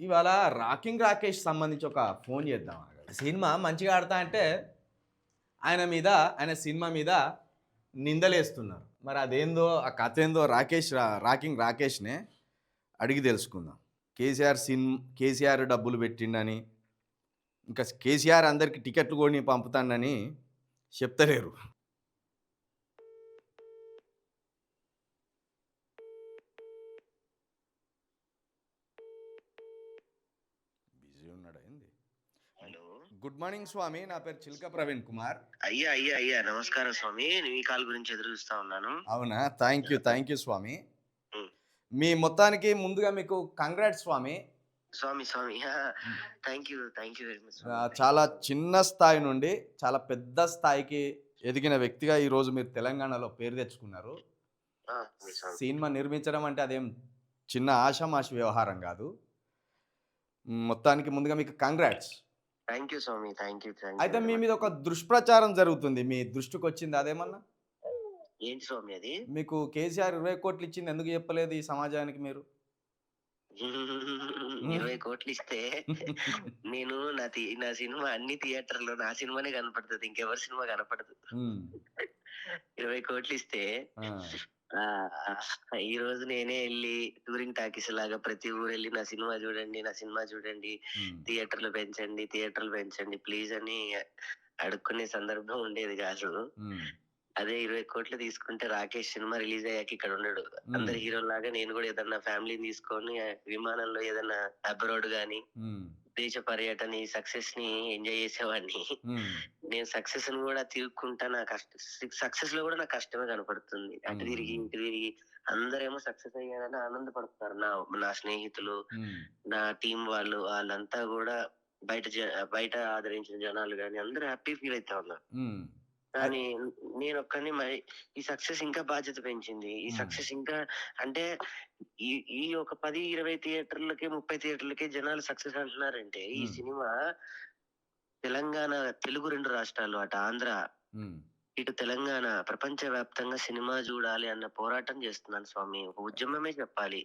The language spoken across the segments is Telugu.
ఇవాళ రాకింగ్ రాకేష్ సంబంధించి ఒక ఫోన్ చేద్దాం సినిమా మంచిగా ఆడతా అంటే ఆయన మీద ఆయన సినిమా మీద నిందలేస్తున్నారు. మరి అదేందో ఆ కథ ఏందో రాకేష్ రాకింగ్ రాకేష్నే అడిగి తెలుసుకుందాం. కేసీఆర్ సిన్ కేసీఆర్ డబ్బులు పెట్టిండని ఇంకా కేసీఆర్ అందరికి టికెట్లు కొని పంపుతానని చెప్తలేరు బిజీ ఉన్నాడా ఏంది హలో గుడ్ మార్నింగ్ స్వామి నా పేరు చిల్క ప్రవీణ్ కుమార్. అయ్యా అయ్యా అయ్యా నమస్కారం స్వామి. నేను ఈ కాల్ గురించి ఎదురు చూస్తా ఉన్నాను. అవునా? థ్యాంక్ యూ థ్యాంక్ యూ స్వామి. మీ మొత్తానికి ముందుగా మీకు కంగ్రాట్స్ స్వామి. స్వామి స్వామి. Thank you thank you very much చాలా చిన్న స్థాయి నుండి చాలా పెద్ద స్థాయికి ఎదిగిన వ్యక్తిగా ఈరోజు మీరు తెలంగాణలో పేరు తెచ్చుకున్నారు. సినిమా నిర్మించడం అంటే అదేం చిన్న ఆషామాషి వ్యవహారం కాదు. మొత్తానికి ముందుగా మీకు కంగ్రాట్స్ థ్యాంక్ యూ స్వామి థ్యాంక్ యూ అయితే మీ మీద ఒక దుష్ప్రచారం జరుగుతుంది. మీ దృష్టికి వచ్చింది అదేమన్నా? ఏంటి స్వామి అది? మీకు కేసీఆర్ ఇరవై కోట్లు ఇచ్చింది ఎందుకు చెప్పలేదు ఈ సమాజానికి మీరు? ఇరవై కోట్లు ఇస్తే నేను నా నా సినిమా అన్ని థియేటర్లో నా సినిమానే కనపడుతుంది. ఇంకెవరి సినిమా కనపడదు. ఇరవై కోట్లు ఇస్తే ఈ రోజు నేనే వెళ్ళి టూరింగ్ టాకీస్ లాగా ప్రతి ఊరు వెళ్ళి నా సినిమా చూడండి నా సినిమా చూడండి థియేటర్లు పెంచండి థియేటర్లు పెంచండి ప్లీజ్ అని అడుక్కునే సందర్భం ఉండేది కాదు. అదే ఇరవై కోట్లు తీసుకుంటే రాకేష్ సినిమా రిలీజ్ అయ్యాక ఇక్కడ ఉండడు. అందరి హీరోలాగా నేను కూడా ఏదన్నా ఫ్యామిలీని తీసుకొని విమానంలో ఏదన్నా అబ్రాడ్ గాని దేశ పర్యటన సక్సెస్ని ఎంజాయ్ చేసేవాడిని. నేను సక్సెస్ని కూడా తిరుగుకుంటా నా కష్టం సక్సెస్లో కూడా నా కష్టమే కనపడుతుంది అటు తిరిగి. ఇటు తిరిగి అందరేమో సక్సెస్ అయ్యారని ఆనందపడుతున్నారు నా నా స్నేహితులు నా టీం వాళ్ళు వాళ్ళంతా కూడా బయట బయట ఆదరించిన జనాలు కానీ అందరూ హ్యాపీ ఫీల్ అవుతా ఉన్నారు. కానీ నేను ఒక్కని మరి ఈ సక్సెస్ ఇంకా బాధ్యత పెంచింది ఈ. సక్సెస్ ఇంకా అంటే ఈ ఈ ఒక పది ఇరవై థియేటర్లకి ముప్పై థియేటర్లకి జనాలు సక్సెస్ అంటున్నారంటే ఈ. సినిమా తెలంగాణ తెలుగు రెండు రాష్ట్రాలు అటు. ఆంధ్ర. ఇటు తెలంగాణ ప్రపంచ వ్యాప్తంగా సినిమా చూడాలి అన్న పోరాటం చేస్తున్నాను స్వామి. ఒక ఉద్యమమే చెప్పాలి.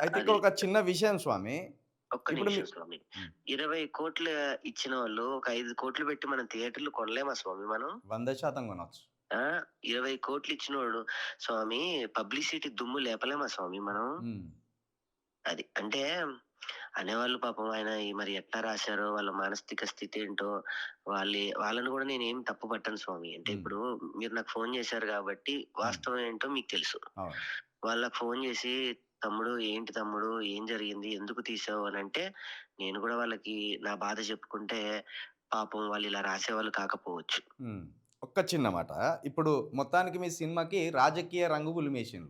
అయితే ఇక్కడ ఒక చిన్న విషయం స్వామి. ఒక్క నిమిషం స్వామి. ఇరవై కోట్లు ఇచ్చిన వాళ్ళు ఒక ఐదు కోట్లు పెట్టి మనం థియేటర్లు కొనలేమా స్వామి మనం? వంద శాతం కొనవచ్చు ఆ ఇరవై కోట్లు ఇచ్చినోడు స్వామి పబ్లిసిటీ దుమ్ము లేపలేమా స్వామి మనం? అది అంటే అనేవాళ్ళు పాపం ఆయన ఈ మరి ఎట్లా రాశారో వాళ్ళ మానసిక స్థితి ఏంటో వాళ్ళ వాళ్ళని కూడా నేను ఏం తప్పు పట్టను స్వామి. అంటే. ఇప్పుడు మీరు నాకు ఫోన్ చేశారు కాబట్టి వాస్తవం ఏంటో మీకు తెలుసు. వాళ్ళకి ఫోన్ చేసి తమ్ముడు ఏంటి తమ్ముడు ఏం జరిగింది ఎందుకు తీసావు? అని అంటే నేను కూడా వాళ్ళకి నా బాధ చెప్పుకుంటే పాపం వాళ్ళు ఇలా రాసేవాళ్ళు కాకపోవచ్చు. ఒక్క చిన్న మాట ఇప్పుడు మొత్తానికి మీ సినిమాకి రాజకీయ రంగు ఉమ్,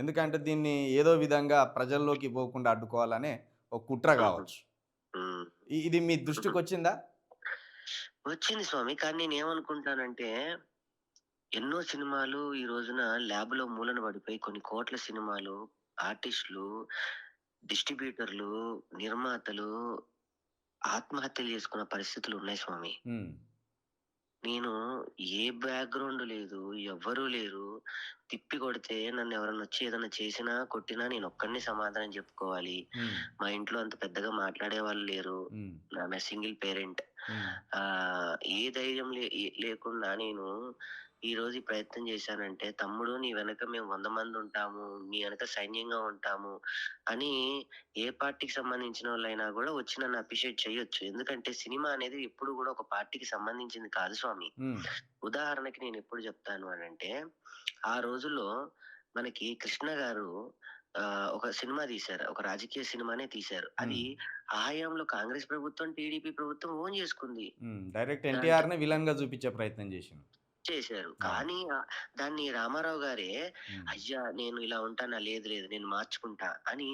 ఎందుకంటే దీన్ని ఏదో విధంగా ప్రజల్లోకి పోకుండా అడ్డుకోవాలనే ఒక కుట్ర కావచ్చు. ఇది మీ దృష్టికి వచ్చిందా వచ్చింది స్వామి. కానీ నేను ఏమనుకుంటానంటే ఎన్నో సినిమాలు ఈ రోజున ల్యాబ్లో మూలన పడిపోయి కొన్ని కోట్ల సినిమాలు ఆర్టిస్టులు డిస్ట్రిబ్యూటర్లు నిర్మాతలు ఆత్మహత్యలు చేసుకున్న పరిస్థితులు ఉన్నాయి స్వామి. నేను ఏ బ్యాక్గ్రౌండ్ లేదు ఎవ్వరూ లేరు. తిప్పి కొడితే నన్ను ఎవరన్నా వచ్చి ఏదైనా చేసినా కొట్టినా నేను ఒక్కడిని సమాధానం చెప్పుకోవాలి. మ్, ఇంట్లో అంత పెద్దగా మాట్లాడే వాళ్ళు లేరు. ఆమె సింగిల్ పేరెంట్. ఆ ఏ ధైర్యం లేకుండా నేను ఈ రోజు ఈ ప్రయత్నం చేశానంటే తమ్ముడు నీ వెనక మేము వంద మంది ఉంటాము నీ వెనక సైన్యంగా ఉంటాము అని ఏ పార్టీకి సంబంధించిన వాళ్ళైనా కూడా వచ్చి నన్ను అప్రిషియేట్ చేయొచ్చు. ఎందుకంటే సినిమా అనేది ఎప్పుడు కూడా ఒక పార్టీకి సంబంధించింది కాదు స్వామి. ఉదాహరణకి నేను ఎప్పుడు చెప్తాను అని అంటే ఆ రోజుల్లో మనకి కృష్ణ గారు ఒక సినిమా తీశారు. ఒక రాజకీయ సినిమానే తీశారు. అది ఆ హయాంలో కాంగ్రెస్ ప్రభుత్వం టీడీపీ ప్రభుత్వం ఓన్ చేసుకుంది. డైరెక్ట్ ఎన్టీఆర్ని విలన్గా చూపించే ప్రయత్నం చేసిండు. చేశారు. కానీ దాన్ని రామారావు గారే అయ్యా నేను ఇలా ఉంటానా? లేదు లేదు నేను మార్చుకుంటా అని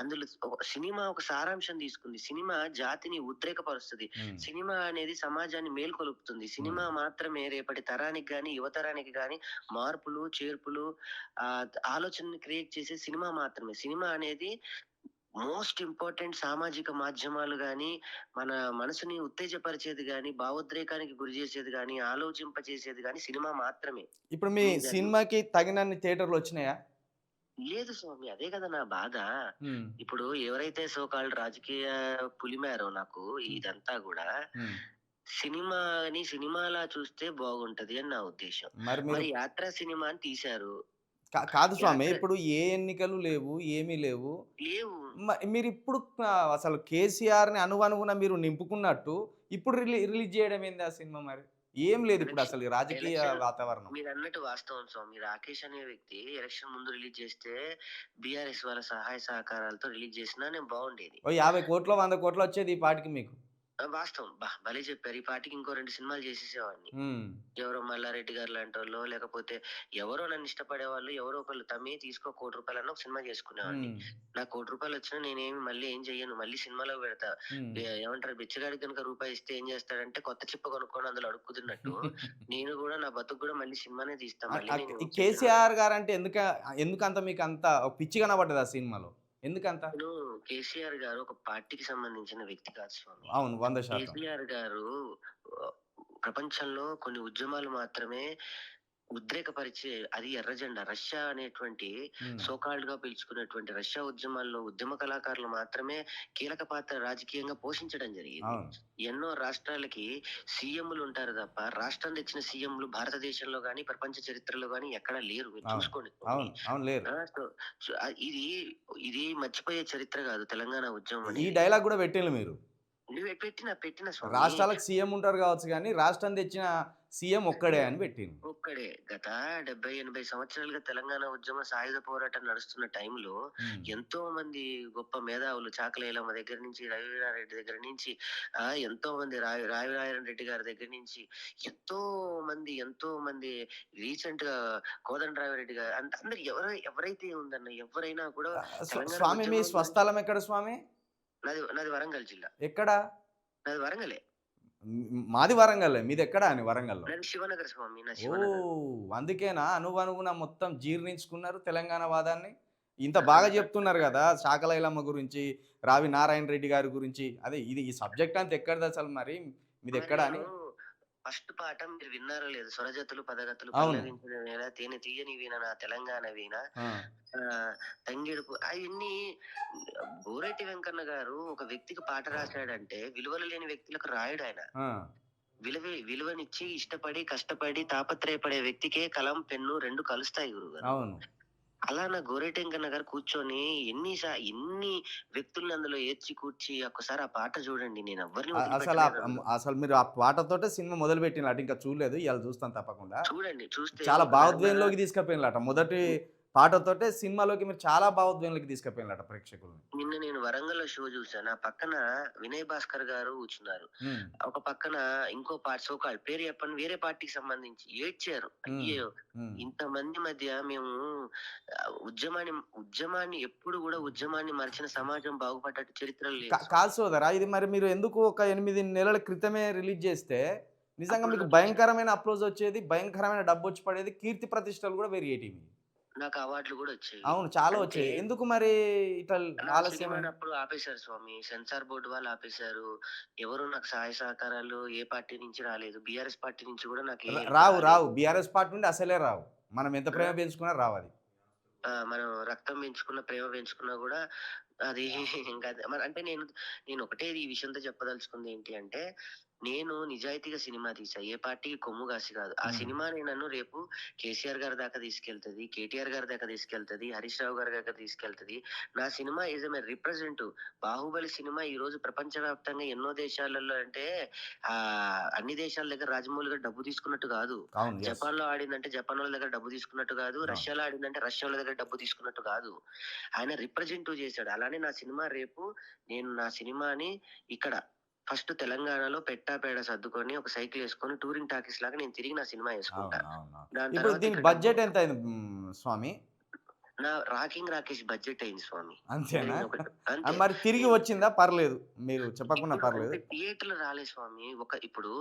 అందులో సినిమా ఒక సారాంశం తీసుకుంది. సినిమా జాతిని ఉద్రేకపరుస్తుంది. సినిమా అనేది సమాజాన్ని మేల్కొలుపుతుంది. సినిమా మాత్రమే రేపటి తరానికి గాని యువతరానికి గాని మార్పులు చేర్పులు ఆ ఆలోచనని క్రియేట్ చేసే సినిమా మాత్రమే. సినిమా అనేది మోస్ట్ ఇంపార్టెంట్ సామాజిక మాధ్యమాలు గాని మన మనసుని ఉత్తేజపరిచేది గాని భావోద్రేకానికి గురి చేసేది గాని ఆలోచింపచేసేది గాని సినిమా మాత్రమే. ఇప్పుడు మీ. సినిమాకి తగినన్ని థియేటర్లు వచ్చినాయా? లేదు స్వామి అదే కదా నా బాధ. ఇప్పుడు ఎవరైతే సోకాల్డ్ రాజకీయ పులిమారో నాకు ఇదంతా కూడా. సినిమాని సినిమాలా చూస్తే బాగుంటది అని నా ఉద్దేశం. మరి యాత్ర సినిమా అని తీశారు. కాదు స్వామి. ఇప్పుడు ఏ ఎన్నికలు లేవు ఏమీ లేవు. మీరు ఇప్పుడు అసలు కేసీఆర్ని అనువనుగున మీరు నింపుకున్నట్టు ఇప్పుడు రిలీ రిలీజ్ చేయడం ఏంది ఆ సినిమా మరి? ఏం లేదు ఇప్పుడు అసలు రాజకీయ వాతావరణం. మీరు అన్నట్టు వాస్తవం స్వామి. రాకేష్ అనే వ్యక్తి ఎలక్షన్ ముందు రిలీజ్ చేస్తే బీఆర్ఎస్ వాళ్ళ సహాయ సహకారాలతో రిలీజ్ చేసినా నేను బాగుండేది. యాభై కోట్లు వంద కోట్లు వచ్చేది ఈ పాటికి మీకు? వాస్తవం. బా భలే చెప్పారు. ఈ పాటికి ఇంకో రెండు సినిమాలు చేసేసేవాడిని. ఎవరో మల్లారెడ్డి గారు లాంటి వాళ్ళు లేకపోతే ఎవరో నన్ను ఇష్టపడే వాళ్ళు ఎవరో ఒకళ్ళు తమ్మి తీసుకో కోటి రూపాయలన్న ఒక సినిమా చేసుకునేవాడిని. నా కోటి రూపాయలు వచ్చినా నేనేమి మళ్ళీ ఏం చెయ్యను. మళ్ళీ సినిమాలో పెడతా. ఏమంటారు? బిచ్చగాడికి కనుక రూపాయి ఇస్తే ఏం చేస్తాడంటే కొత్త చిప్ప కొనుక్కొని అందులో అడుక్కుతున్నట్టు. నేను కూడా నా బతుకు కూడా మళ్ళీ సినిమానే తీస్తా. ఆ- మళ్ళీ ఆ- నేను ఈ కేసీఆర్ గారు అంటే ఎందుక ఎందుకంత మీకు అంత పిచ్చి కనబడ్డది ఆ సినిమాలో? ఎందుకంత? కేసీఆర్ గారు ఒక పార్టీకి సంబంధించిన వ్యక్తి కాదు స్వామి. అవును వంద శాతం. కేసీఆర్ గారు ప్రపంచంలో కొన్ని ఉద్యమాలు మాత్రమే ఉద్రేకపరిచే అది ఎర్ర జెండా. రష్యా అనేటువంటి సోకాల్డ్గా పిలుచుకున్నటువంటి రష్యా ఉద్యమాల్లో ఉద్యమ కళాకారులు మాత్రమే కీలక పాత్ర రాజకీయంగా పోషించడం జరిగింది. ఎన్నో రాష్ట్రాలకి సీఎంలు ఉంటారు తప్ప రాష్ట్రం తెచ్చిన సీఎంలు భారతదేశంలో గాని ప్రపంచ చరిత్రలో గాని ఎక్కడా లేరు. మీరు చూసుకోండి ఇది ఇది మర్చిపోయే చరిత్ర కాదు తెలంగాణ ఉద్యమం ఈ. డైలాగ్ కూడా పెట్టిండ్రు మీరు? పెట్టిన పెట్టిన. రాష్ట్రాలకు సీఎం ఉంటారు కావచ్చు కానీ రాష్ట్రం తెచ్చిన సీఎం ఒక్కడే అని పెట్టిండు. ఒక్కడే. గత డెబ్బై ఎనభై సంవత్సరాలుగా తెలంగాణ ఉద్యమ సాయుధ పోరాటం నడుస్తున్న టైంలో ఎంతో మంది గొప్ప మేధావులు చాకలేలమ్మ దగ్గర నుంచి రవినారెడ్డి దగ్గర నుంచి ఎంతో మంది రావి రావినారాయణ రెడ్డి గారి దగ్గర నుంచి ఎంతో మంది ఎంతో మంది రీసెంట్గా కోదండరామిరెడ్డి గారు అంత అందరు ఎవరై ఎవరైతే ఉందన్న ఎవరైనా కూడా స్వామి మీ స్వస్థలం ఎక్కడ స్వామి? నాది నాది వరంగల్ జిల్లా. ఎక్కడ? నాది వరంగలే. మాది వరంగల్ మీది ఎక్కడ అని వరంగల్లో? శివనగర్ స్వామి ఓ అందుకేనా? అనువనుగున మొత్తం జీర్ణించుకున్నారు తెలంగాణ వాదాన్ని? ఇంత బాగా చెప్తున్నారు కదా శాకలైలమ్మ గురించి రావి నారాయణ రెడ్డి గారి గురించి. అదే ఇది ఈ సబ్జెక్ట్ అంతా ఎక్కడది అసలు మరి? మీది ఎక్కడ అని? ఫస్ట్ పాట మీరు విన్నారో లేదు. స్వరజతులు పదగతులు అవును. పల్లవించిన వేళ తేనె తీయని వీణ నా తెలంగాణ వీణ తంగేడుపు అవన్నీ బోరెడ్డి వెంకన్న గారు ఒక వ్యక్తికి పాట రాశాడంటే విలువలు లేని వ్యక్తులకు రాయడు ఆయన. విలువ విలువనిచ్చి ఇష్టపడి కష్టపడి తాపత్రయపడే వ్యక్తికే కలం పెన్ను రెండు కలుస్తాయి గురువు అలా నా గోరెడ్డి వెంకన్న గారు కూర్చొని ఎన్ని ఎన్ని వ్యక్తుల్ని అందులో ఏర్చి కూర్చి ఒక్కసారి ఆ పాట చూడండి. నేను ఎవరిని అసలు. అసలు మీరు ఆ పాటతోటే సినిమా మొదలు పెట్టిన అటు ఇంకా చూడలేదు. ఇవాళ చూస్తాను తప్పకుండా. చూడండి చూస్తే చాలా భావోద్వేగంలోకి తీసుకుపోయినట మొదటి పాటతోటే సినిమాలోకి మీరు చాలా భావోద్వేగంలోకి తీసుకుపోయినట ప్రేక్షకుల్ని. నిన్న నేను వరంగల్లో షో చూసాను ఆ పక్కన వినయ్ భాస్కర్ గారు కూర్చున్నారు. ఒక పక్కన ఇంకో పార్టీ సోకాల్ పేరు చెప్పని వేరే పార్టీకి సంబంధించి ఏడ్చారు. అయ్యో. ఇంతమంది మధ్య మేము ఉద్యమాన్ని ఉద్యమాన్ని ఎప్పుడు కూడా ఉద్యమాన్ని మరిచిన సమాజం బాగుపడ్డట్టు చరిత్రలు లేదు కాదు సోదరా ఇది మరి మీరు ఎందుకు ఒక ఎనిమిది నెలల క్రితమే రిలీజ్ చేస్తే నిజంగా మీకు భయంకరమైన అప్రోజ్ వచ్చేది భయంకరమైన డబ్బు వచ్చి పడేది కీర్తి ప్రతిష్టలు కూడా పెరిగేటివి నాకు అవార్డులు కూడా వచ్చాయి. అవును చాలా వచ్చాయి. ఎందుకు మరి ఇట్లా నా ఆలస్యమైన సినిమాని అప్పుడు ఆపేశారు స్వామి. సెన్సార్ బోర్డు వాళ్ళు ఆపేశారు. ఎవరు నాకు సహాయ సహకారాలు ఏ పార్టీ నుంచి రాలేదు. బీఆర్ఎస్ పార్టీ నుంచి కూడా నాకు రావు. రావు. బీఆర్ఎస్ పార్టీ నుండి అసలే రావు. మనం ఎంత ప్రేమ పెంచుకున్నా రావు అది. మనం రక్తం పెంచుకున్న ప్రేమ పెంచుకున్నా కూడా అది ఇంకా అంటే నేను నేను ఒకటే ఈ విషయంతో చెప్పదలుచుకుంది ఏంటి అంటే నేను నిజాయితీగా సినిమా తీసా. ఏ పార్టీకి కొమ్ము కాసి కాదు. ఆ. సినిమాని నన్ను రేపు కేసీఆర్ గారి దాకా తీసుకెళ్తది కేటీఆర్ గారి దాకా తీసుకెళ్తది హరీష్ రావు గారి దాకా తీసుకెళ్తది. నా cinema is a represent. Baahubali cinema ఈ రోజు ప్రపంచవ్యాప్తంగా ఎన్నో దేశాలలో అంటే ఆ అన్ని దేశాల దగ్గర రాజమౌళి గారు డబ్బు తీసుకున్నట్టు కాదు. జపాన్లో ఆడిందంటే జపాన్ వాళ్ళ దగ్గర డబ్బు తీసుకున్నట్టు కాదు. రష్యాలో ఆడిందంటే రష్యా వాళ్ళ దగ్గర డబ్బు తీసుకున్నట్టు కాదు. ఆయన రిప్రజెంట్ చేశాడు. అలానే నా సినిమా రేపు నేను నా సినిమాని ఇక్కడ ఫస్ట్ తెలంగాణలో పెట్టాపేడ సర్దుకొని ఒక సైకిల్ వేసుకొని టూరింగ్ టాకీస్ లాగా నేను తిరిగి నా సినిమా అవును వేసుకుంటా. అవును అవును. దాని ఇప్పుడు బడ్జెట్ ఎంత అయింది మ్, స్వామి? నా రాకింగ్ రాకేష్ బడ్జెట్ అయింది స్వామి. అంతేనా? నేను మరి తిరిగి వచ్చిందా? పర్లేదు. మీరు చెప్పకుండా పర్లేదు. థియేటర్లు రాలే స్వామి. ఒక ఇప్పుడు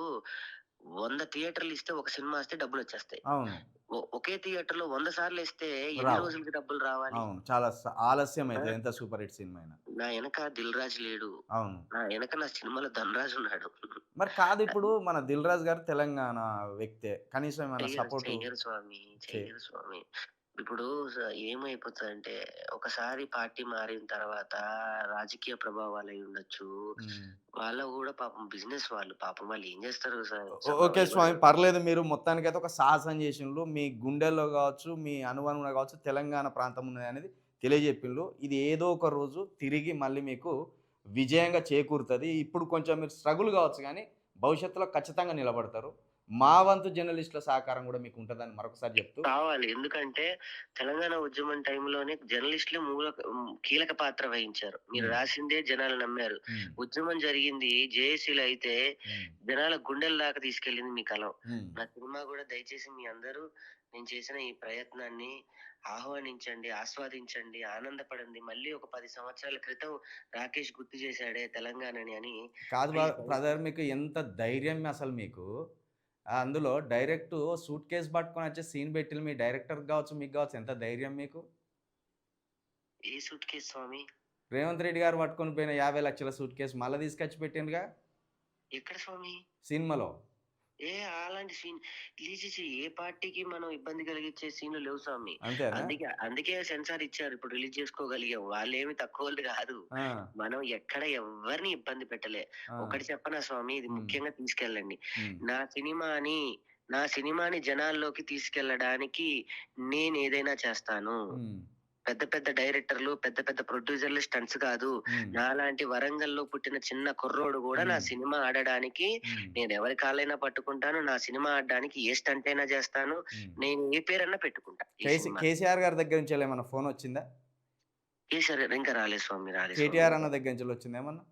వంద థియేటర్లు ఇస్తే ఒక సినిమా వస్తే డబ్బులు వచ్చేస్తాయి. అవును. ఒకే థియేటర్లో వంద సార్లు ఇస్తే ఎన్ని. రోజులకి డబ్బులు రావాలి? చాలా ఆలస్యం అయితే ఎంత సూపర్ హిట్ సినిమా అయినా. నా వెనక దిల్ రాజు లేడు. అవును. నా వెనక నా సినిమాలో ధనరాజు ఉన్నాడు. మరి కాదు ఇప్పుడు మన దిల్ రాజు గారు తెలంగాణ వ్యక్తే. కనీసం సపోర్ట్ స్వామి స్వామి. ఇప్పుడు ఏమైపోతుందంటే ఒకసారి పార్టీ మారిన తర్వాత రాజకీయ ప్రభావాలు అయి ఉండొచ్చు. వాళ్ళ కూడా పాపం బిజినెస్ వాళ్ళు పాపం వాళ్ళు ఏం చేస్తారు సార్ ఓకే స్వామి పర్లేదు మీరు మొత్తానికైతే ఒక సాహసం చేసిండ్రు. మీ గుండెల్లో కావచ్చు మీ అనువనులో కావచ్చు తెలంగాణ ప్రాంతం ఉన్నది అనేది తెలియజెప్పిండ్రు. ఇది ఏదో ఒక రోజు తిరిగి మళ్ళీ మీకు విజయంగా చేకూరుతుంది. ఇప్పుడు కొంచెం మీరు స్ట్రగుల్ కావచ్చు కానీ భవిష్యత్తులో ఖచ్చితంగా నిలబడతారు. మా వంతు జర్నలిస్టుల సహకారం కూడా మీకు ఉంటుందని మరొకసారి చెప్తూ కావాలి. ఎందుకంటే తెలంగాణ ఉద్యమం టైంలోనే జర్నలిస్టులే మూల కీలక పాత్ర వహించారు. మీరు. రాసిందే జనాలు నమ్మారు. ఉద్యమం జరిగింది జేఏసీలో అయితే జనాల గుండెల దాకా తీసుకెళ్ళింది మీ కలం. నా సినిమా కూడా దయచేసి మీ అందరూ నేను చేసిన ఈ ప్రయత్నాన్ని ఆహ్వానించండి ఆస్వాదించండి ఆనందపడండి. మళ్ళీ ఒక పది సంవత్సరాల క్రితం రాకేష్ గుర్తు చేశాడే తెలంగాణని అని కాదు బ్రదర్ మీకు ఎంత ధైర్యం అసలు మీకు? అందులో డైరెక్ట్ సూట్ కేసు పట్టుకొని వచ్చే సీన్ పెట్టి మీ డైరెక్టర్ కావచ్చు మీకు కావచ్చు ఎంత ధైర్యం మీకు? ఏ సూట్ కేసు స్వామి? రేవంత్ రెడ్డి గారు పట్టుకొని పోయిన యాభై లక్షల సూట్ కేసు మళ్ళీ తీసుకొచ్చి పెట్టిండుగా ఎక్కడ స్వామి? సినిమాలో. ఏ అలాంటి సీన్. రిలీజ్ ఏ పార్టీకి మనం ఇబ్బంది కలిగించే సీన్లు లేవు స్వామి. అందుకే అందుకే సెన్సార్ ఇచ్చారు. ఇప్పుడు రిలీజ్ చేసుకోగలిగాం. వాళ్ళేమి తక్కువ కాదు. మనం ఎక్కడ ఎవరిని ఇబ్బంది పెట్టలే. ఒకటి చెప్పనా స్వామి? ఇది. ముఖ్యంగా తీసుకెళ్ళండి. నా సినిమాని నా సినిమాని జనాల్లోకి తీసుకెళ్ళడానికి నేను ఏదైనా చేస్తాను. పెద్ద పెద్ద డైరెక్టర్లు పెద్ద పెద్ద ప్రొడ్యూసర్లు స్టంట్స్ కాదు నాలాంటి వరంగల్లో పుట్టిన చిన్న కుర్రోడు కూడా నా. సినిమా ఆడడానికి నేను ఎవరి కాళ్ళైనా పట్టుకుంటాను నా సినిమా ఆడడానికి ఏ స్టంట్ అయినా చేస్తాను. నేను ఏ పేరన్నా పెట్టుకుంటా ఈ కేసీ సినిమా. కేసీఆర్ గారి దగ్గర నుంచి ఏమైనా ఫోన్ వచ్చిందా కేసీఆర్ ఇంకా రాలేదు స్వామి రాలేదు కేటీఆర్. అన్న దగ్గర నుంచి వచ్చిందా ఏమన్నా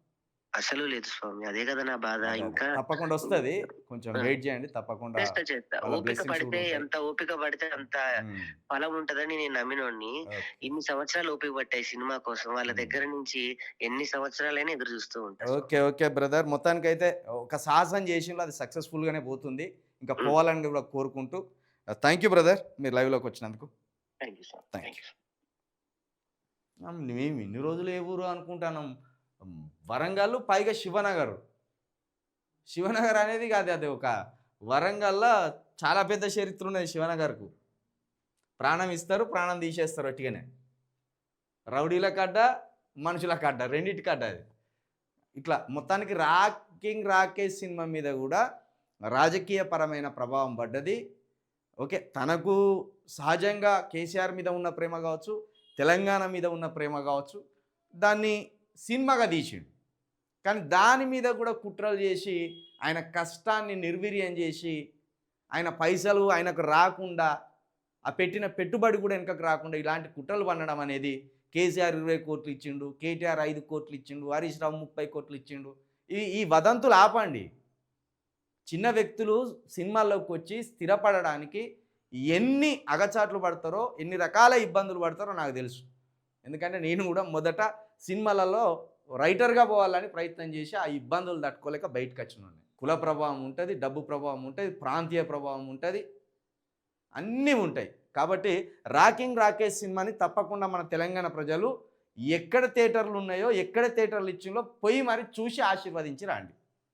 అసలు లేదు స్వామి. అదే కదా నా బాధ. ఇంకా తప్పకుండా వస్తుంది. కొంచెం. వెయిట్ చేయండి. తప్పకుండా చేస్తా. ఓపిక పడితే ఉంటాయి. ఎంత ఓపిక పడితే అంత ఫలం ఉంటదని నేను నమ్మినోడిని. ఇన్ని సంవత్సరాలు ఓపిక పట్టాయి సినిమా కోసం. వాళ్ళ. దగ్గర నుంచి ఎన్ని సంవత్సరాలైనా ఎదురు చూస్తూ ఉంటాను ఓకే ఓకే బ్రదర్. మొత్తానికైతే ఒక సాహసం చేసిండ్రు అది సక్సెస్ఫుల్ గానే పోతుంది. ఇంకా పోవాలని కూడా కోరుకుంటూ థ్యాంక్ యూ బ్రదర్ మీరు live లోకి వచ్చినందుకు thank you sir. Thank you మేము ఇన్ని రోజులు ఏ ఊరు అనుకుంటున్నాం. ఉమ్, వరంగల్ పైగా శివనగర్. శివనగర్ అనేది కాదు అది ఒక వరంగల్లో చాలా పెద్ద చరిత్ర ఉన్నది శివనగర్కు. ప్రాణం ఇస్తారు ప్రాణం తీసేస్తారు ఒట్టిగానే రౌడీల కడ్డ మనుషుల కడ్డ రెండింటి కడ్డ అది. ఇట్లా మొత్తానికి రాకింగ్ రాకేష్ సినిమా మీద కూడా రాజకీయపరమైన ప్రభావం పడ్డది. ఓకే తనకు సహజంగా కేసీఆర్ మీద ఉన్న ప్రేమ కావచ్చు తెలంగాణ మీద ఉన్న ప్రేమ కావచ్చు దాన్ని సినిమాగా తీసిండు. కానీ దాని మీద కూడా కుట్రలు చేసి ఆయన కష్టాన్ని నిర్వీర్యం చేసి ఆయన పైసలు ఆయనకు రాకుండా ఆ పెట్టిన పెట్టుబడి కూడా వెనకకు రాకుండా ఇలాంటి కుట్రలు పండడం అనేది కేసీఆర్ ఇరవై కోట్లు ఇచ్చిండు కేటీఆర్ ఐదు కోట్లు ఇచ్చిండు హరీష్ రావు ముప్పై కోట్లు ఇచ్చిండు. ఈ ఈ వదంతులు ఆపండి. చిన్న వ్యక్తులు సినిమాల్లోకి వచ్చి స్థిరపడడానికి ఎన్ని అగచాట్లు పడతారో ఎన్ని రకాల ఇబ్బందులు పడతారో నాకు తెలుసు. ఎందుకంటే నేను కూడా మొదట సినిమాలలో రైటర్గా పోవాలని ప్రయత్నం చేసి ఆ ఇబ్బందులు తట్టుకోలేక బయటకు వచ్చినాను కుల ప్రభావం ఉంటుంది డబ్బు ప్రభావం ఉంటుంది ప్రాంతీయ ప్రభావం ఉంటుంది అన్నీ ఉంటాయి. కాబట్టి రాకింగ్ రాకేష్ సినిమాని తప్పకుండా మన తెలంగాణ ప్రజలు ఎక్కడ థియేటర్లు ఉన్నాయో ఎక్కడ థియేటర్లు ఇచ్చిందో పోయి మరి చూసి ఆశీర్వదించి రండి.